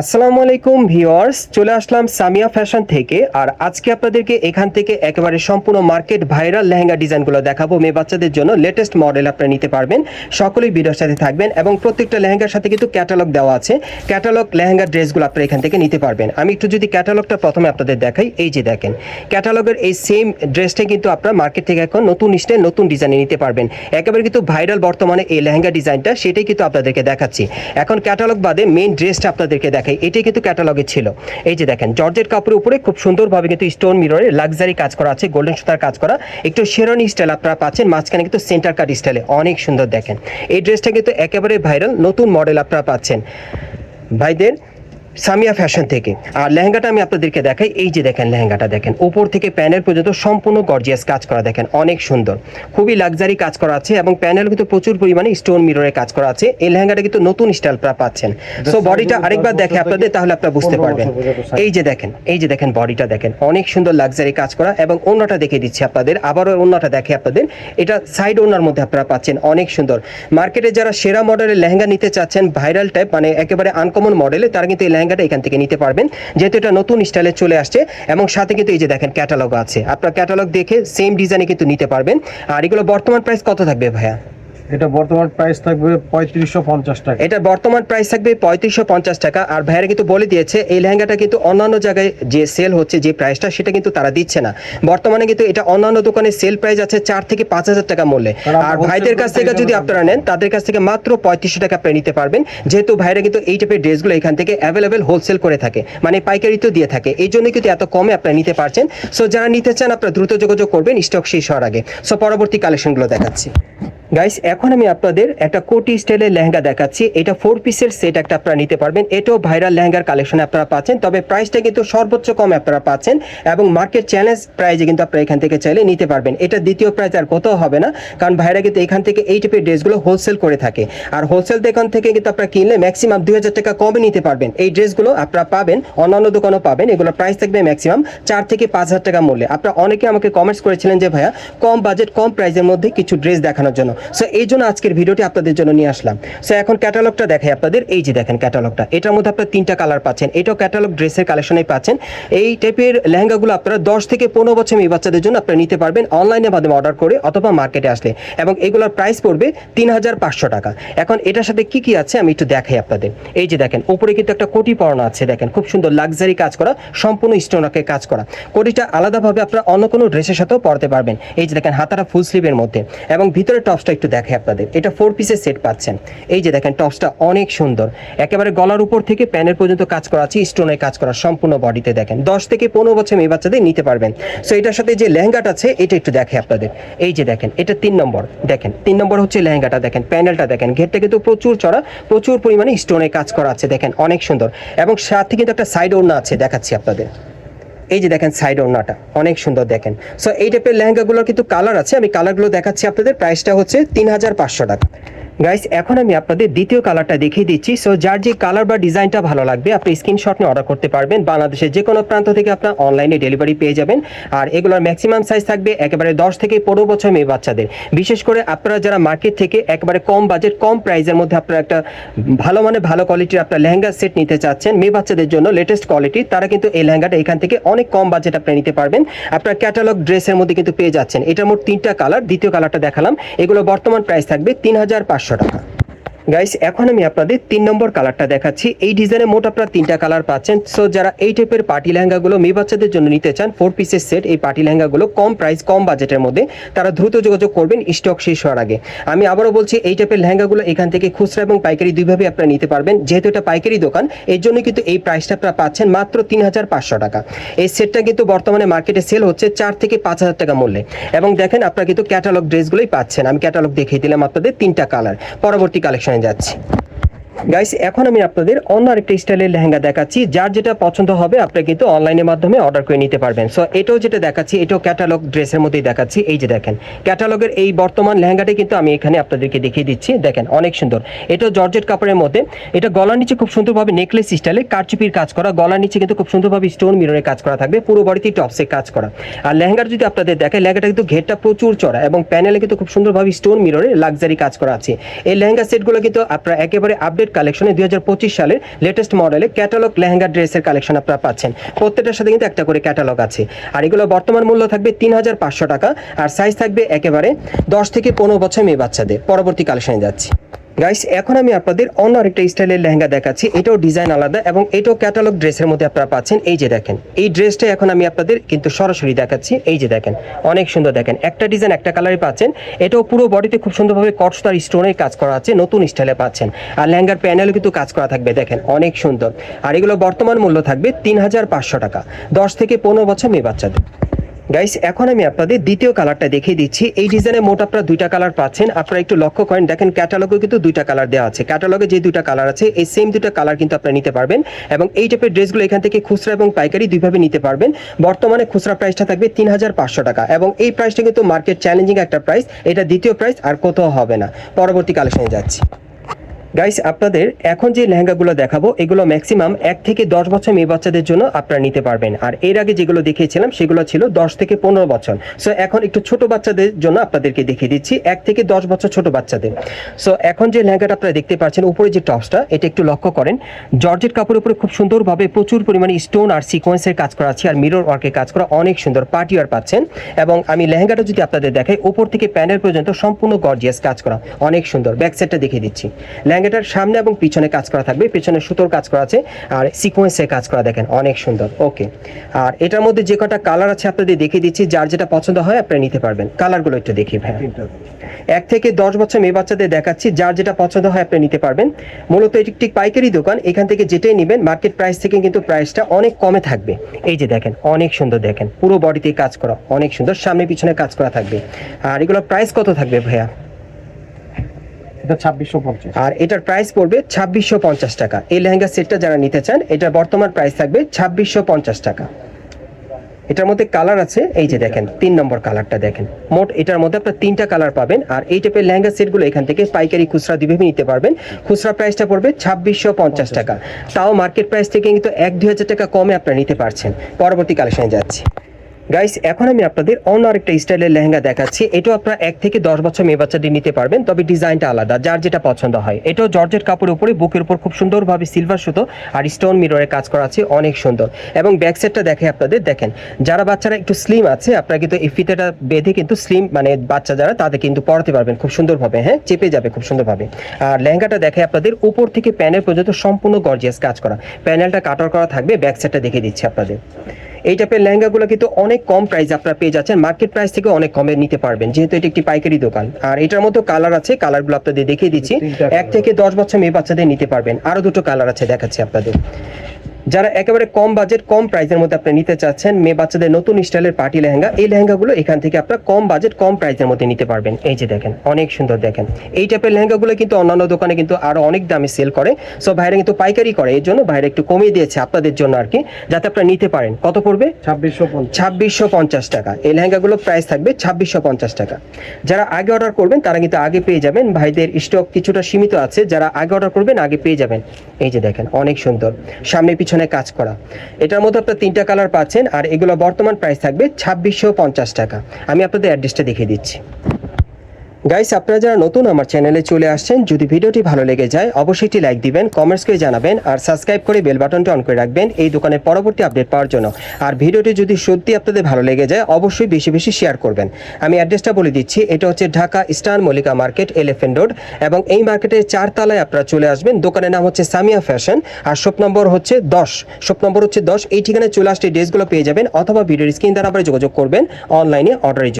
আসসালামু আলাইকুম ভিউয়ার্স, চলে আসলাম সামিয়া ফ্যাশন থেকে। আর আজকে আপনাদেরকে এখান থেকে একেবারে সম্পূর্ণ মার্কেট ভাইরাল লেহেঙ্গা ডিজাইনগুলো দেখাবো। মেয়ে বাচ্চাদের জন্য লেটেস্ট মডেল আপনারা নিতে পারবেন। সকলেই ভিডিওর সাথে থাকবেন এবং প্রত্যেকটা লেহেঙ্গার সাথে কিন্তু ক্যাটালগ দেওয়া আছে। ক্যাটালগ লেহেঙ্গা ড্রেসগুলো আপনারা এখান থেকে নিতে পারবেন। আমি একটু যদি ক্যাটালগটা প্রথমে আপনাদের দেখাই, এই যে দেখেন। ক্যাটালগের এই সেম ড্রেসটা কিন্তু আপনারা মার্কেট থেকে এখন নতুন স্টাইল, নতুন ডিজাইনে নিতে পারবেন। একেবারে কিন্তু ভাইরাল বর্তমানে এই লেহেঙ্গা ডিজাইনটা, সেটাই কিন্তু আপনাদেরকে দেখাচ্ছি। এখন ক্যাটালগ বাদে মেইন ড্রেসটা আপনাদেরকে দেখাই। এটাই কিন্তু ক্যাটালগে ছিল। এই যে দেখেন জর্জের কাপড়ের উপরে খুব সুন্দরভাবে কিন্তু স্টোন মিররে লাক্সারি কাজ করা আছে গোল্ডেন সুতার কাজ করা। একটু শেরনি স্টাইল আপনারা পাচ্ছেন, মাঝখানে কিন্তু সেন্টার কাট স্টাইলে অনেক সুন্দর দেখেন। এই ড্রেসটা কিন্তু একেবারে ভাইরাল নতুন মডেল আপনারা পাচ্ছেন। ভাইদের সামিয়া ফ্যাশন থেকে। আর লেহেঙ্গাটা আমি আপনাদেরকে দেখাই। এই যে দেখেন লেহেঙ্গাটা দেখেন। উপর থেকে প্যানেল পর্যন্ত সম্পূর্ণ গর্জিয়াস কাজ করা দেখেন। অনেক সুন্দর। খুবই লাক্সারি কাজ করা আছে এবং প্যানেল কিন্তু প্রচুর পরিমাণে স্টোন মিররে কাজ করা আছে। এই লেহেঙ্গাটা কিন্তু নতুন স্টাইল পাচ্ছেন। সো বডিটা আরেকবার দেখে আপনাদের তাহলে আপনারা বুঝতে পারবেন। এই যে দেখেন এই যে দেখেন বডিটা দেখেন। অনেক সুন্দর লাক্সারি কাজ করা এবং অন্যটা দেখে দিচ্ছি আপনাদের। আবারও অন্যটা দেখে আপনাদের। এটা সাইড ওনার মধ্যে আপনারা পাচ্ছেন। অনেক সুন্দর। মার্কেটে যারা সেরা মডেলের লেহেঙ্গা নিতে চাচ্ছেন ভাইরাল টাইপ মানে একেবারে আনকমন মডেলে তারা কিন্তু এই লেহেঙ্গাটা এখান থেকে নিতে পারবেন। যেহেতু এটা নতুন স্টাইলে চলে আসছে এবং সাথে কিন্তু এই যে দেখেন ক্যাটালগ আছে। আপনার ক্যাটালগ দেখে সেম ডিজাইনে কিন্তু নিতে পারবেন। আর এগুলো বর্তমান প্রাইস কত থাকবে ভাইয়া? এটা বর্তমান প্রাইস থাকবে পঁয়ত্রিশশো পঞ্চাশ টাকা। এটা বর্তমান প্রাইস থাকবে পঁয়ত্রিশশো পঞ্চাশ টাকা। আর ভাইয়ারা কিন্তু বলে দিয়েছে এই লেহেঙ্গাটা কিন্তু অন্যান্য জায়গায় যে সেল হচ্ছে যে প্রাইসটা সেটা কিন্তু তারা দিচ্ছে না। বর্তমানে কিন্তু এটা অন্যান্য দোকানে সেল প্রাইস আছে চার থেকে পাঁচ হাজার টাকা মূল্যে। আর ভাইদের কাছ থেকে যদি আপনারা নেন তাদের কাছ থেকে মাত্র পঁয়ত্রিশশো টাকা আপনারা নিতে পারবেন। যেহেতু ভাইরা কিন্তু এই টাইপের ড্রেসগুলো এখান থেকে অ্যাভেলেবেল হোলসেল করে থাকে মানে পাইকারিতেও দিয়ে থাকে। এই জন্য কিন্তু এত কমে আপনারা নিতে পারছেন। সো যারা নিতে চান আপনারা দ্রুত যোগাযোগ করবেন স্টক শেষ হওয়ার আগে। সো পরবর্তী কালেকশনগুলো দেখাচ্ছি। গাইস এখন আমি আপনাদের একটা কোটি স্টাইলের লেহেঙ্গা দেখাচ্ছি। এটা ফোর পিসের সেট একটা আপনারা নিতে পারবেন। এটাও ভাইরাল লেহেঙ্গার কালেকশন আপনারা পাচ্ছেন। তবে প্রাইসটা কিন্তু সর্বোচ্চ কম আপনারা পাচ্ছেন এবং মার্কেট চ্যালেঞ্জ প্রাইজে কিন্তু আপনারা এখান থেকে চাইলে নিতে পারবেন। এটা দ্বিতীয় প্রাইস আর কোথাও হবে না, কারণ ভাইরা কিন্তু এখান থেকে এই টাইপের ড্রেসগুলো হোলসেল করে থাকে। আর হোলসেল দোকান থেকে কিন্তু আপনারা কিনলে ম্যাক্সিমাম দুই হাজার টাকা কমে নিতে পারবেন। এই ড্রেসগুলো আপনারা পাবেন, অন্যান্য দোকানও পাবেন। এগুলো প্রাইস থাকবে ম্যাক্সিমাম চার থেকে পাঁচ হাজার টাকা মূল্যে। আপনারা অনেকে আমাকে কমেন্টস করেছিলেন যে, ভাইয়া, কম বাজেট কম প্রাইসের মধ্যে কিছু ড্রেস দেখানোর জন্য। সো এই জন্য আজকের ভিডিওটি আপনাদের জন্য নিয়ে আসলাম। সো এখন ক্যাটালগটা দেখাই আপনাদের। এই যে দেখেন ক্যাটালগটা এটার মধ্যে আপনারা তিনটা কালার পাচ্ছেন। এটাও ক্যাটালগ ড্রেসের কালেকশনেই পাচ্ছেন। এই টাইপের লেহেঙ্গাগুলো আপনারা দশ থেকে পনেরো বছর মেয়ে বাচ্চাদের জন্য আপনারা নিতে পারবেন অনলাইনের মাধ্যমে অর্ডার করে অথবা মার্কেটে আসলে। এবং এগুলোর প্রাইস পড়বে তিন হাজার পাঁচশো টাকা। এখন এটার সাথে কি কি আছে আমি একটু দেখাই আপনাদের। এই যে দেখেন, উপরে কিন্তু একটা কোটি পরানো আছে দেখেন। খুব সুন্দর লাক্সারি কাজ করা, সম্পূর্ণ স্টোনাকে কাজ করা। কোটিটা আলাদাভাবে আপনারা অন্য কোনো ড্রেসের সাথেও পরতে পারবেন। এই যে দেখেন, হাতাটা ফুল স্লিভের মধ্যে। এবং ভিতরে টপসটা একটু দেখাই আপনাদের। এটা ফোর পিসের সেট পাচ্ছেন। এই যে দেখেন টপসটা অনেক সুন্দর। একেবারে গলার উপর থেকে প্যানের পর্যন্ত কাজ করা আছে স্টোনের কাজ করা সম্পূর্ণ বডিতে দেখেন। দশ থেকে পনেরো বছর মেয়ে বাচ্চাদের নিতে পারবেন। সো এটার সাথে যে লেহেঙ্গাটা আছে, এটা একটু দেখে আপনাদের। এই যে দেখেন, এটা তিন নম্বর। দেখেন, তিন নম্বর হচ্ছে লেহেঙ্গাটা, দেখেন, প্যানেলটা দেখেন। ঘেরটা কিন্তু প্রচুর চড়া, প্রচুর পরিমাণে স্টোনের কাজ করা আছে, দেখেন, অনেক সুন্দর। এবং সাথে কিন্তু একটা সাইড ওড়না আছে, দেখাচ্ছি আপনাদের। এই যে দেখেন সাইড ওড়নাটা, অনেক সুন্দর দেখেন। সো এই টাইপের লেহেঙ্গাগুলোর কিন্তু কালার আছে, আমি কালারগুলো দেখাচ্ছি আপনাদের প্রাইসটা হচ্ছে তিন হাজার পাঁচশো টাকা। গাইস এখন আমি আপনাদের দ্বিতীয় কালারটা দেখিয়ে দিচ্ছি। সো যার যে কালার বা ডিজাইনটা ভালো লাগবে, আপনি স্ক্রিনশট নিয়ে অর্ডার করতে পারবেন। বাংলাদেশের যে কোনো প্রান্ত থেকে আপনার অনলাইনে ডেলিভারি পেয়ে যাবেন। আর এগুলোর ম্যাক্সিমাম সাইজ থাকবে একেবারে দশ থেকে পনেরো বছর মেয়ে বাচ্চাদের। বিশেষ করে আপনারা যারা মার্কেট থেকে একেবারে কম বাজেট কম প্রাইসের মধ্যে আপনারা একটা ভালো মানে ভালো কোয়ালিটির আপনার লেহেঙ্গা সেট নিতে চাচ্ছেন, মেয়ে বাচ্চাদের জন্য লেটেস্ট কোয়ালিটি তারা কিন্তু এই লেহেঙ্গাটা এখান থেকে অনেক কম বাজেট আপনি নিতে পারবেন। আপনার ক্যাটালগ ড্রেসের মধ্যে কিন্তু পেয়ে যাচ্ছেন। এটা মোট তিনটা কালার দ্বিতীয় কালারটা দেখালাম। এগুলো বর্তমান প্রাইস থাকবে তিন হাজার পাঁচশো টাকা। গাইস এখন আমি আপনাদের তিন নম্বর কালারটা দেখাচ্ছি। এই ডিজাইনে মোট আপনারা তিনটা কালার পাচ্ছেন। সো যারা এই টাইপের পার্টি লেহেঙ্গাগুলো মেয়ে বাচ্চাদের জন্য নিতে চান ফোর পিসের সেট এই পার্টি লেহেঙ্গাগুলো কম প্রাইস কম বাজেটের মধ্যে তারা দ্রুত যোগাযোগ করবেন স্টক শেষ হওয়ার আগে। আমি আবারও বলছি, এই টাইপের লেহেঙ্গাগুলো এখান থেকে খুচরা এবং পাইকারি দুইভাবে আপনারা নিতে পারবেন। যেহেতু এটা পাইকারি দোকান, এর জন্য কিন্তু এই প্রাইসটা আপনারা পাচ্ছেন মাত্র তিন হাজার পাঁচশো টাকা। এই সেটটা কিন্তু বর্তমানে মার্কেটে সেল হচ্ছে চার থেকে পাঁচ হাজার টাকা মূল্যে। এবং দেখেন, আপনারা কিন্তু ক্যাটালগ ড্রেসগুলোই পাচ্ছেন। আমি ক্যাটালগ দেখিয়ে দিলাম আপনাদের তিনটা কালার পরবর্তী কালেকশনে যাচ্ছি। গাইস এখন আমি আপনাদের অন্য আরেকটা স্টাইলের লেহেঙ্গা দেখাচ্ছি, যার যেটা পছন্দ হবে আপনারা কিন্তু অনলাইনের মাধ্যমে অর্ডার করে নিতে পারবেন। সো এটাও যেটা দেখাচ্ছি, এটাও ক্যাটালগ ড্রেসের মধ্যেই দেখাচ্ছি। এই যে দেখেন ক্যাটালগের এই বর্তমান লেহেঙ্গাটা কিন্তু আমি এখানে আপনাদেরকে দেখিয়ে দিচ্ছি। দেখেন, অনেক সুন্দর। এটাও জর্জেট কাপড়ের মধ্যে। এটা গলার নিচে খুব সুন্দরভাবে নেকলেস স্টাইলে কারচুপির কাজ করা। গলার নিচে কিন্তু খুব সুন্দরভাবে স্টোন মিররের কাজ করা থাকবে। পুরো বডিতে টপসে কাজ করা। আর লেহেঙ্গাটা যদি আপনাদের দেখে লেহেঙ্গাটা কিন্তু ঘেরটা প্রচুর চড়া এবং প্যানেলে কিন্তু খুব সুন্দরভাবে স্টোন মিররে লাক্সারি কাজ করা আছে। এই লেহেঙ্গা সেটগুলো কিন্তু আপনারা একেবারে আপডেট আপডেট কালেকশনে দুই হাজার পঁচিশ সালের লেটেস্ট মডেলে ক্যাটালগ লেহেঙ্গা ড্রেসের কালেকশন আপনারা পাচ্ছেন। প্রত্যেকটার সাথে কিন্তু একটা করে ক্যাটালগ আছে। আর এগুলো বর্তমান মূল্য থাকবে তিন হাজার পাঁচশো টাকা, আর সাইজ থাকবে একেবারে দশ থেকে পনেরো বছর মেয়ে বাচ্চাদের। পরবর্তী কালেকশনে যাচ্ছি। গাইস এখন আমি আপনাদের অন্য আরেকটা স্টাইলের লেহেঙ্গা দেখাচ্ছি। এটাও ডিজাইন আলাদা এবং এটাও ক্যাটালগ ড্রেসের মধ্যে আপনারা পাচ্ছেন। এই যে দেখেন, এই ড্রেসটা এখন আমি আপনাদের কিন্তু সরাসরি দেখাচ্ছি। এই যে দেখেন, অনেক সুন্দর দেখেন। একটা ডিজাইন একটা কালারে পাচ্ছেন। এটাও পুরো বডিতে খুব সুন্দরভাবে কটস্টার স্টোনের কাজ করা আছে, নতুন স্টাইলে পাচ্ছেন। আর লেহেঙ্গার প্যানেলও কিন্তু কাজ করা থাকবে, দেখেন, অনেক সুন্দর। আর এগুলো বর্তমান মূল্য থাকবে তিন হাজার পাঁচশো টাকা। দশ থেকে পনেরো বছর মেয়ে বাচ্চাদের। গাইস এখন আমি আপনাদের দ্বিতীয় কালারটা দেখিয়ে দিচ্ছি। এই ডিজাইনে মোট আপনারা দুইটা কালার পাচ্ছেন। আপনারা একটু লক্ষ্য করেন, দেখেন ক্যাটালগে কিন্তু দুইটা কালার দেওয়া আছে। ক্যাটালগে যে দুইটা কালার আছে, এই সেম দুইটা কালার কিন্তু আপনারা নিতে পারবেন। এবং এই টাইপের ড্রেসগুলো এখান থেকে খুচরা এবং পাইকারি দুইভাবে নিতে পারবেন। বর্তমানে খুচরা প্রাইসটা থাকবে তিন হাজার পাঁচশো টাকা। এবং এই প্রাইসটা কিন্তু মার্কেট চ্যালেঞ্জিং একটা প্রাইস এটা দ্বিতীয় প্রাইস আর কোথাও হবে না। পরবর্তী কালেকশনে যাচ্ছি। গাইস আপনাদের এখন যে লেহেঙ্গাগুলো দেখাবো, এগুলো ম্যাক্সিমাম এক থেকে দশ বছর মেয়ে বাচ্চাদের জন্য আপনারা নিতে পারবেন। আর এর আগে যেগুলো দেখিয়েছিলাম, সেগুলো ছিল দশ থেকে পনেরো বছর। সো এখন একটু ছোট বাচ্চাদের জন্য আপনাদেরকে দেখিয়ে দিচ্ছি, এক থেকে দশ বছর ছোট বাচ্চাদের। সো এখন যে লেহেঙ্গাটা আপনারা দেখতে পাচ্ছেন, উপরে যে টপসটা, এটা একটু লক্ষ্য করেন। জর্জেট কাপড়ের উপরে খুব সুন্দরভাবে প্রচুর পরিমাণে স্টোন আর সিকোয়েন্সের কাজ করা আছে, আর মিরর ওয়ার্কের কাজ করা অনেক সুন্দর পার্টি ওয়ার পাচ্ছেন। এবং আমি লেহেঙ্গাটা যদি আপনাদের দেখাই উপর থেকে প্যানেল পর্যন্ত সম্পূর্ণ গর্জিয়াস কাজ করা, অনেক সুন্দর। ব্যাক সাইডটা দেখিয়ে দিচ্ছি। লেহেঙ্গাটার সামনে এবং পিছনে কাজ করা থাকবে। পিছনে সুতোর কাজ করা আছে আর সিকোয়েন্সে কাজ করা দেখেন অনেক সুন্দর। ওকে আর এটার মধ্যে যে কটা কালার আছে আপনাদের দেখিয়ে দিচ্ছি যার যেটা পছন্দ হয় আপনারা নিতে পারবেন। কালারগুলো একটু দেখি ভাই এক থেকে দশ বছর মেয়ে বাচ্চাদের দেখাচ্ছি যার যেটা পছন্দ হয় আপনি নিতে পারবেন। মূলত এটি একটি পাইকারি দোকান এখান থেকে যেটাই নেবেন মার্কেট প্রাইস থেকে কিন্তু প্রাইসটা অনেক কমে থাকবে। এই যে দেখেন অনেক সুন্দর দেখেন। পুরো বডিতে কাজ করা অনেক সুন্দর। সামনে পিছনে কাজ করা থাকবে। আর এগুলোর প্রাইস কত থাকবে ভাইয়া? এটা ছাব্বিশশো পঞ্চাশ। আর এটার প্রাইস পড়বে ছাব্বিশশো পঞ্চাশ টাকা। এই লেহেঙ্গা সেটটা যারা নিতে চান, এটার বর্তমান প্রাইস থাকবে ছাব্বিশশো পঞ্চাশ টাকা। এটার মধ্যে কালার আছে, এই যে দেখেন, তিন নম্বর কালারটা দেখেন। মোট এটার মধ্যে আপনার তিনটা কালার পাবেন, আর এই টাইপের লেহেঙ্গা সেটগুলো এখান থেকে পাইকারি খুচরা দুইভাবে নিতে পারবেন। খুচরা প্রাইসটা পড়বে ছাব্বিশশো পঞ্চাশ টাকা। তাও মার্কেট প্রাইস থেকে কিন্তু এক দুই হাজার টাকা কমে আপনারা নিতে পারছেন। পরবর্তী কালেকশনে যাচ্ছি। গাইস এখন আমি আপনাদের অন্য আরেকটা স্টাইলের লেহেঙ্গা দেখাচ্ছি। এটাও আপনারা এক থেকে দশ বছর মেয়ে বাচ্চাদের নিতে পারবেন, তবে ডিজাইনটা আলাদা, যার যেটা পছন্দ হয়। এটাও জর্জেট কাপড়ের উপরে, বুকের উপর খুব সুন্দরভাবে সিলভার সুতো আর স্টোন মিররে কাজ করা আছে, অনেক সুন্দর। এবং ব্যাক সাইডটা দেখে আপনাদের, দেখেন, যারা বাচ্চারা একটু স্লিম আছে, আপনারা কিন্তু এই ফিতেটা বেঁধে কিন্তু স্লিম মানে বাচ্চা যারা, তাদের কিন্তু পড়াতে পারবেন খুব সুন্দরভাবে হ্যাঁ? চেপে যাবে খুব সুন্দরভাবে। আর লেহেঙ্গাটা দেখে আপনাদের উপর থেকে প্যানেল পর্যন্ত সম্পূর্ণ গর্জিয়াস কাজ করা। প্যানেলটা কাটার করা থাকবে ব্যাক সাইডটা দেখে দিচ্ছি আপনাদের। এই টাইপের লেহেঙ্গাগুলো কিন্তু অনেক কম প্রাইস আপনারা পেয়ে যাচ্ছেন। মার্কেট প্রাইস থেকে অনেক কমে নিতে পারবেন। যেহেতু এটি একটি পাইকারি দোকান। আর এটার মতো কালার আছে কালারগুলো আপনাদের দেখিয়ে দিচ্ছি। এক থেকে দশ বছর মেয়ে বাচ্চাদের নিতে পারবেন। আরও দুটো কালার আছে দেখাচ্ছি আপনাদের। যারা একেবারে কম বাজেট কম প্রাইসের মধ্যে আপনি নিতে চাচ্ছেন মেয়ে বাচ্চাদের নতুন স্টাইলের পার্টি লেহেঙ্গা এই লেহেঙ্গাগুলো এখান থেকে আপনারা কম বাজেট কম প্রাইসের মধ্যে নিতে পারবেন। এই যে দেখেন অনেক সুন্দর দেখেন। এই টাইপের লেহেঙ্গাগুলো কিন্তু অন্যান্য দোকানে কিন্তু আরও অনেক দামে সেল করে। সো বাইরে কিন্তু পাইকারি করে এর জন্য বাইরে একটু কমিয়ে দিয়েছে আপনাদের জন্য আর কি যাতে আপনারা নিতে পারেন। কত পড়বে? ছাব্বিশশো ছাব্বিশশো পঞ্চাশ টাকা। এই লেহেঙ্গাগুলো প্রাইস থাকবে ছাব্বিশশো পঞ্চাশ টাকা। যারা আগে অর্ডার করবেন তারা কিন্তু আগে পেয়ে যাবেন। ভাইদের স্টক কিছুটা সীমিত আছে যারা আগে অর্ডার করবেন আগে পেয়ে যাবেন। এই যে দেখেন অনেক সুন্দর। সামনে পিছনে কাজ করা। এটার মধ্যে আপনার তিনটা কালার পাচ্ছেন আর এগুলো বর্তমান প্রাইস থাকবে ছাব্বিশশো টাকা। আমি আপনাদের অ্যাড্রেসটা দেখিয়ে দিচ্ছি। গাইস আপনারা যারা নতুন আমার চ্যানেলে চলে আসছেন, যদি ভিডিওটি ভালো লেগে যায়, অবশ্যই একটি লাইক দিবেন কমেন্টস করে জানাবেন, আর সাবস্ক্রাইব করে বেল বাটনটি অন করে রাখবেন এই দোকানের পরবর্তী আপডেট পাওয়ার জন্য। আর ভিডিওটি যদি সত্যি আপনাদের ভালো লেগে যায়, অবশ্যই বেশি বেশি শেয়ার করবেন। আমি অ্যাড্রেসটা বলে দিচ্ছি, এটা হচ্ছে Dhaka star Mallika market elephant road এবং এই মার্কেটের চারতলায় আপনারা চলে আসবেন। দোকানের নাম হচ্ছে সামিয়া ফ্যাশন আর শপ নম্বর হচ্ছে দশ। শপ নম্বর হচ্ছে দশ, এই ঠিকানায় চলে আসলে ড্রেসগুলো পেয়ে যাবেন, অথবা ভিডিওর স্ক্রিন দ্বারা আবার যোগাযোগ করবেন অনলাইনে অর্ডারের